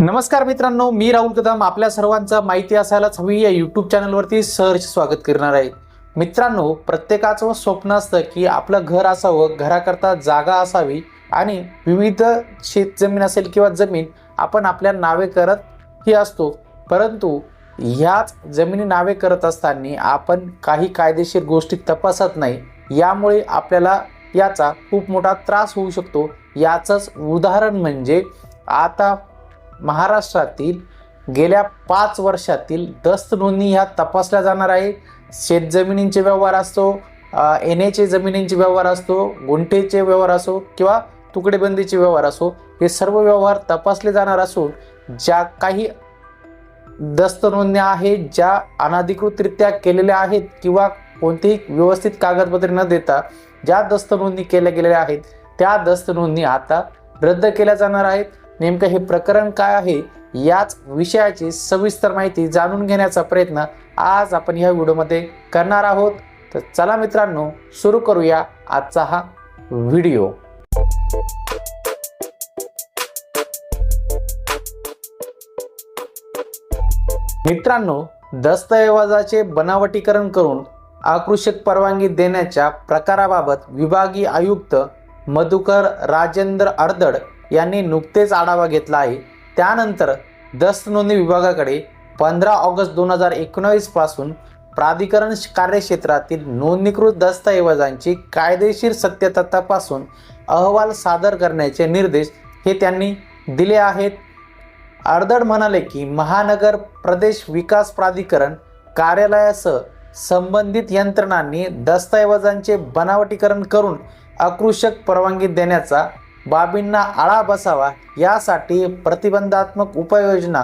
नमस्कार मित्रांनो मी राहुल कदम. आपल्या सर्वांचं माहिती असायलाच हवी. या यूट्यूब चॅनलवरती सहर्ष स्वागत करणार आहे. मित्रांनो प्रत्येकाचं स्वप्न असतं की आपलं घर असावं घराकरता जागा असावी आणि विविध शेतजमीन असेल किंवा जमीन आपण आपल्या नावे करत ही असतो. परंतु ह्याच जमिनी नावे करत असताना आपण काही कायदेशीर गोष्टी तपासत नाही. यामुळे आपल्याला याचा खूप मोठा त्रास होऊ शकतो. याचंच उदाहरण म्हणजे आता महाराष्ट्रातील गेल्या पाच वर्षातील दस्त नोंदणी ह्या तपासल्या जाणार आहे. शेतजमिनींचे व्यवहार असतो एन एचे जमिनींचे व्यवहार असतो गुंठेचे व्यवहार असो किंवा तुकडेबंदीचे व्यवहार असो हे सर्व व्यवहार तपासले जाणार असून ज्या काही दस्त नोंदण्या आहेत ज्या अनधिकृतरित्या केलेल्या आहेत किंवा कोणतेही व्यवस्थित कागदपत्रे न देता ज्या दस्त नोंदणी केल्या गेलेल्या आहेत त्या दस्त नोंदणी आता रद्द केल्या जाणार आहेत. नेमकं हे प्रकरण काय आहे याच विषयाची सविस्तर माहिती जाणून घेण्याचा प्रयत्न आज आपण ह्या व्हिडिओमध्ये करणार आहोत. तर चला मित्रांनो सुरू करूया आजचा हा व्हिडिओ. मित्रांनो दस्तऐवजाचे बनावटीकरण करून आकृषक परवानगी देण्याच्या प्रकाराबाबत विभागीय आयुक्त मधुकर राजेंद्र अडदड यांनी नुकतेच आढावा घेतला आहे. त्यानंतर दस्त नोंदणी विभागाकडे पंधरा ऑगस्ट दोन हजार एकोणावीसपासून प्राधिकरण कार्यक्षेत्रातील नोंदणीकृत दस्तऐवजांची कायदेशीर सत्यता तपासून अहवाल सादर करण्याचे निर्देश हे त्यांनी दिले आहेत. अर्दड म्हणाले की महानगर प्रदेश विकास प्राधिकरण कार्यालयासह संबंधित यंत्रणांनी दस्तऐवजांचे बनावटीकरण करून आकृषक परवानगी देण्याचा बाबींना आळा बसावा यासाठी प्रतिबंधात्मक उपाययोजना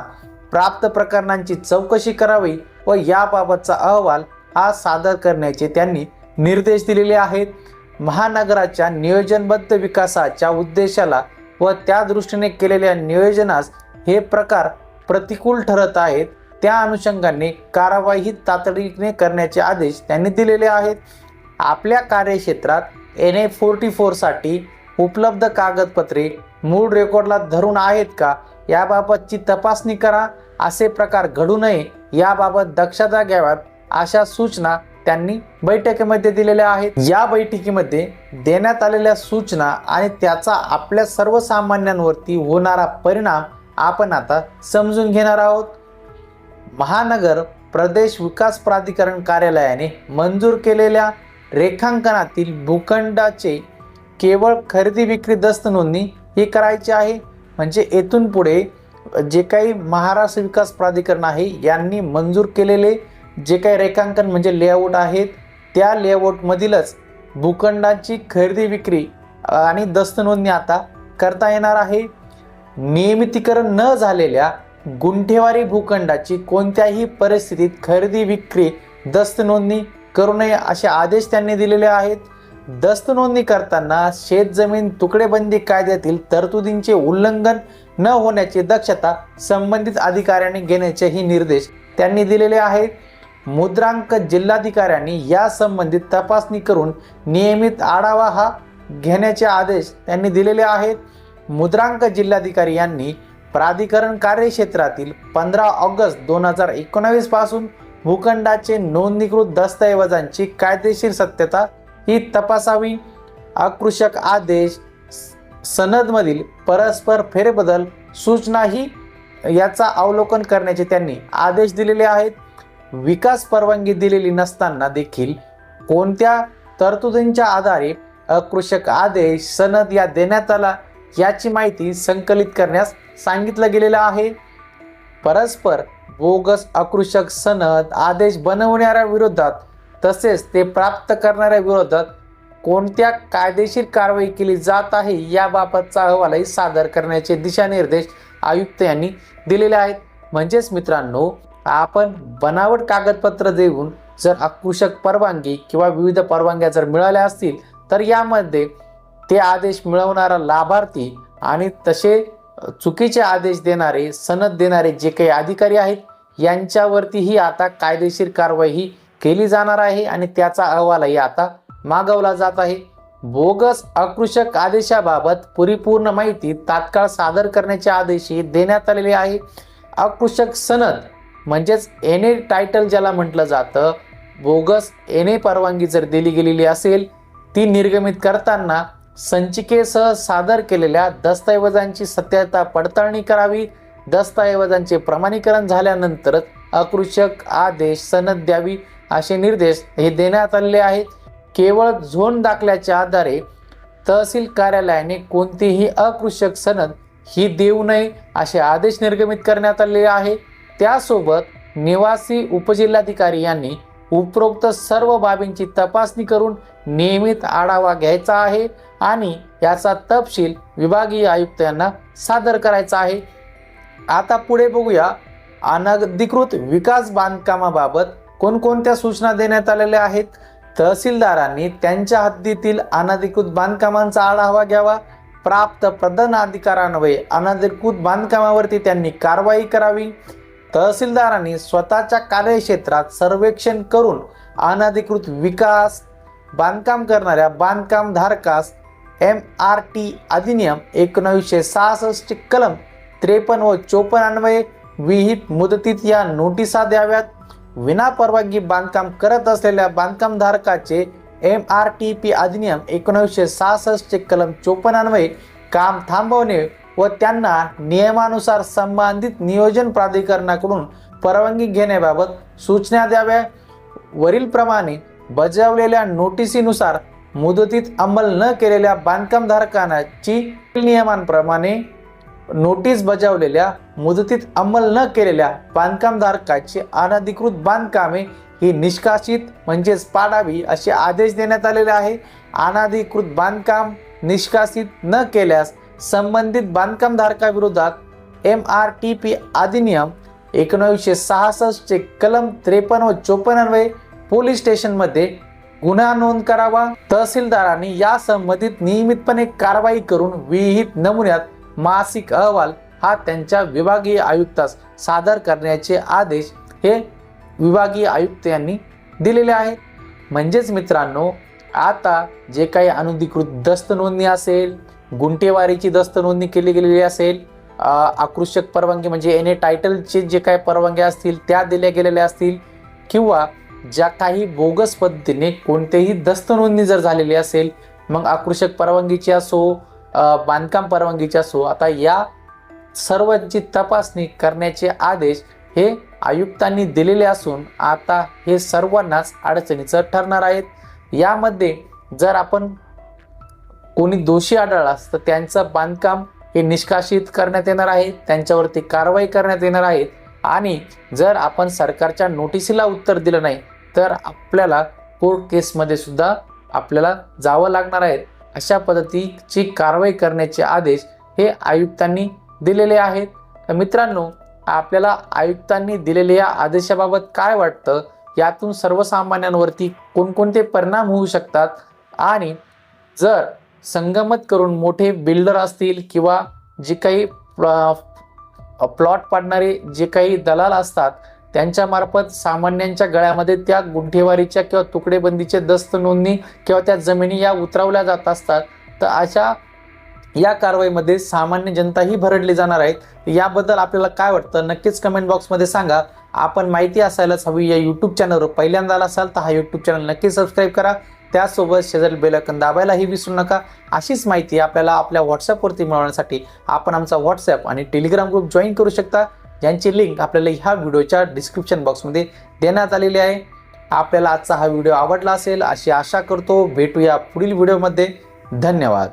प्राप्त प्रकरणांची चौकशी करावी व याबाबतचा अहवाल हा सादर करण्याचे त्यांनी निर्देश दिलेले आहेत. महानगराच्या नियोजनबद्ध विकासाच्या उद्देशाला व त्या दृष्टीने केलेल्या नियोजनास हे प्रकार प्रतिकूल ठरत आहेत. त्या अनुषंगाने कारवाई तातडीने करण्याचे आदेश त्यांनी दिलेले आहेत. आपल्या कार्यक्षेत्रात एन ए फोर्टी फोरसाठी उपलब्ध कागदपत्रे मूळ रेकॉर्डला धरून आहेत का? याबाबतची तपासणी करा. असे प्रकार घडू नये याबाबत दक्षता घ्याव्यात अशा सूचना त्यांनी बैठकीमध्ये दिलेल्या आहेत. या बैठकीमध्ये देण्यात आलेल्या सूचना आणि त्याचा आपल्या सर्वसामान्यांवरती होणारा परिणाम आपण आता समजून घेणार आहोत. महानगर प्रदेश विकास प्राधिकरण कार्यालयाने मंजूर केलेल्या रेखांकनातील भूखंडाचे केवळ खरेदी विक्री दस्त नोंदणी ही करायची आहे. म्हणजे येथून पुढे जे काही महाराष्ट्र विकास प्राधिकरण आहे यांनी मंजूर केलेले जे काही रेखांकन म्हणजे लेआउट आहेत त्या लेआउटमधीलच भूखंडांची खरेदी विक्री आणि दस्त नोंदणी आता करता येणार आहे. नियमितीकरण न झालेल्या गुंठेवारी भूखंडाची कोणत्याही परिस्थितीत खरेदी विक्री दस्त नोंदणी करू नये असे आदेश त्यांनी दिलेले आहेत. दस्त नोंदणी करताना शेतजमीन तुकडेबंदी कायद्यातील तरतुदींचे उल्लंघन न होण्याची दक्षता संबंधित अधिकाऱ्यांनी घेण्याचेही निर्देश त्यांनी दिलेले आहेत. मुद्रांक जिल्हाधिकाऱ्यांनी या संबंधित तपासणी करून नियमित आढावा हा घेण्याचे आदेश त्यांनी दिलेले आहेत. मुद्रांक जिल्हाधिकारी यांनी प्राधिकरण कार्यक्षेत्रातील पंधरा ऑगस्ट दोन हजार एकोणावीसपासून भूखंडाचे नोंदणीकृत दस्तऐवजांची कायदेशीर सत्यता ही तपासावी. आकृषक आदेश सनदमधील परस्पर फेरबदल सूचनाही याचा अवलोकन करण्याचे त्यांनी आदेश दिलेले आहेत. विकास परवानगी दिलेली नसताना देखील कोणत्या तरतुदींच्या आधारे अकृषक आदेश सनद या देण्यात आला याची माहिती संकलित करण्यास सांगितलं गेलेलं आहे. परस्पर बोगस अकृषक सनद आदेश बनवणाऱ्या विरोधात तसेच ते प्राप्त करणाऱ्या विरोधात कोणत्या कायदेशीर कारवाई केली जात आहे याबाबतचा अहवालही सादर करण्याचे दिशानिर्देश आयुक्त यांनी दिलेले आहेत. म्हणजेच मित्रांनो आपण बनावट कागदपत्र देऊन जर आकृषक परवानगी किंवा विविध परवानग्या जर मिळाल्या असतील तर यामध्ये ते आदेश मिळवणारा लाभार्थी आणि तसे चुकीचे आदेश देणारे सनद देणारे जे काही अधिकारी आहेत यांच्यावरतीही आता कायदेशीर कारवाई ही केली जाणार आहे आणि त्याचा अहवालही आता मागवला जात आहे. बोगस अकृषक आदेशाबाबत परिपूर्ण माहिती तात्काळ सादर करण्याचे आदेशही देण्यात आलेले आहे. अकृषक सनद म्हणजेच एन ए टायटल ज्याला म्हटलं जातं बोगस एन ए परवानगी जर दिली गेलेली असेल ती निर्गमित करताना संचिकेसह सादर केलेल्या दस्तऐवजांची सत्यता पडताळणी करावी. दस्तऐवजांचे प्रमाणीकरण झाल्यानंतरच अकृषक आदेश सनद द्यावी. असे निर्देश हे देण्यात आलेले आहेत. केवळ झोन दाखल्याच्या आधारे तहसील कार्यालयाने कोणतीही अकृषक सनद ही देऊ नये असे आदेश निर्गमित करण्यात आले आहे. त्यासोबत निवासी उपजिल्हाधिकारी यांनी उपरोक्त सर्व बाबींची तपासणी करून नियमित आढावा घ्यायचा आहे आणि याचा तपशील विभागीय आयुक्त यांना सादर करायचा आहे. आता पुढे बघूया अनधिकृत विकास बांधकामाबाबत कोणकोणत्या सूचना देण्यात आलेल्या आहेत? तहसीलदारांनी त्यांच्या हद्दीतील अनधिकृत बांधकामांचा आढावा घ्यावा. प्राप्त प्रधान अधिकारान्वये अनधिकृत बांधकामावरती त्यांनी कारवाई करावी. तहसीलदारांनी स्वतःच्या कार्यक्षेत्रात सर्वेक्षण करून अनधिकृत विकास बांधकाम करणाऱ्या बांधकामधारकास एम आर टी अधिनियम एकोणावीसशे सहासष्ट कलम त्रेपन्न व चोपन्न अन्वये विहित मुदतीत या नोटिसा द्याव्यात. विनापरवानगी बांधकाम करत असलेल्या बांधकामधारकाचे एम आर टी पी अधिनियम एकोणीसशे सहासष्टचे कलम चोपन्न काम थांबवणे व त्यांना नियमानुसार संबंधित नियोजन प्राधिकरणाकडून परवानगी घेण्याबाबत सूचना द्याव्या. वरीलप्रमाणे बजावलेल्या नोटिसीनुसार मुदतीत अंमल न केलेल्या बांधकामधारकांची नियमांप्रमाणे नोटीस बजावलेल्या मुदतीत अंमल न केलेल्या बांधकामधारकाची अनधिकृत बांधकामे ही निष्कासित म्हणजेच पाडावी असे आदेश देण्यात आलेले आहे. अनधिकृत बांधकाम निष्कासित न केल्यास संबंधित बांधकामधारकाविरोधात एम आर टी पी अधिनियम एकोणावीसशे सहासष्टचे कलम त्रेपन्न व चोपन्नवे पोलीस स्टेशनमध्ये गुन्हा नोंद करावा. तहसीलदारांनी या संबंधित नियमितपणे कारवाई करून विहित नमुन्यात मासिक अहवाल हा त्यांच्या विभागीय आयुक्तास सादर करण्याचे आदेश हे विभागीय आयुक्त यांनी दिलेले आहेत. म्हणजेच मित्रांनो आता जे काही अनधिकृत दस्त नोंदणी असेल गुंटेवारीची दस्त नोंदणी केली गेलेली असेल आकृषक परवानगी म्हणजे एन ए टायटलचे जे काही परवानग्या असतील त्या दिल्या गेलेल्या असतील किंवा ज्या काही बोगस पद्धतीने कोणतेही दस्त नोंदणी जर झालेली असेल मग आकृषक परवानगीची असो बांधकाम परवानगीची असो आता या सर्वांची तपासणी करण्याचे आदेश हे आयुक्तांनी दिलेले असून आता हे सर्वांनाच अडचणीचं ठरणार आहेत. यामध्ये जर आपण कोणी दोषी आढळलास तर त्यांचं बांधकाम हे निष्कासित करण्यात येणार आहे त्यांच्यावरती कारवाई करण्यात येणार आहे. आणि जर आपण सरकारच्या नोटिसीला उत्तर दिलं नाही तर आपल्याला कोर्ट केसमध्ये सुद्धा आपल्याला जावं लागणार आहे. अशा पद्धतीची कारवाई करण्याचे आदेश हे आयुक्तांनी दिलेले आहेत. तर मित्रांनो आपल्याला आयुक्तांनी दिलेल्या या आदेशाबाबत काय वाटतं? यातून सर्वसामान्यांवरती कोणकोणते परिणाम होऊ शकतात? आणि जर संगमत करून मोठे बिल्डर असतील किंवा जे काही प्लॉट पाडणारे जे काही दलाल असतात त्यांच्यामार्फत सामान्यांच्या गळ्यामध्ये त्या गुंठेवारीच्या किंवा तुकडेबंदीचे दस्त नोंदणी किंवा त्या जमिनी या उतरवल्या जात असतात. तर अशा या कारवाईमध्ये सामान्य जनताही भरडली जाणार आहेत. याबद्दल आपल्याला काय वाटतं? नक्कीच कमेंट बॉक्समध्ये सांगा. आपण माहिती असायलाच हवी या यूट्यूब चॅनलवर पहिल्यांदा आला असाल तर हा यूट्यूब चॅनल नक्की सबस्क्राईब करा. त्यासोबत शेजारी बेलकन दाबायलाही विसरू नका. अशीच माहिती आपल्याला आपल्या व्हॉट्सअपवरती मिळवण्यासाठी आपण आमचा व्हॉट्सॲप आणि टेलिग्राम ग्रुप जॉईन करू शकता. ज्यांची लिंक आपल्याला ह्या व्हिडिओच्या डिस्क्रिप्शन बॉक्समध्ये देण्यात आलेली आहे. आपल्याला आजचा हा व्हिडिओ आवडला असेल अशी आशा करतो. भेटूया पुढील व्हिडिओमध्ये धन्यवाद.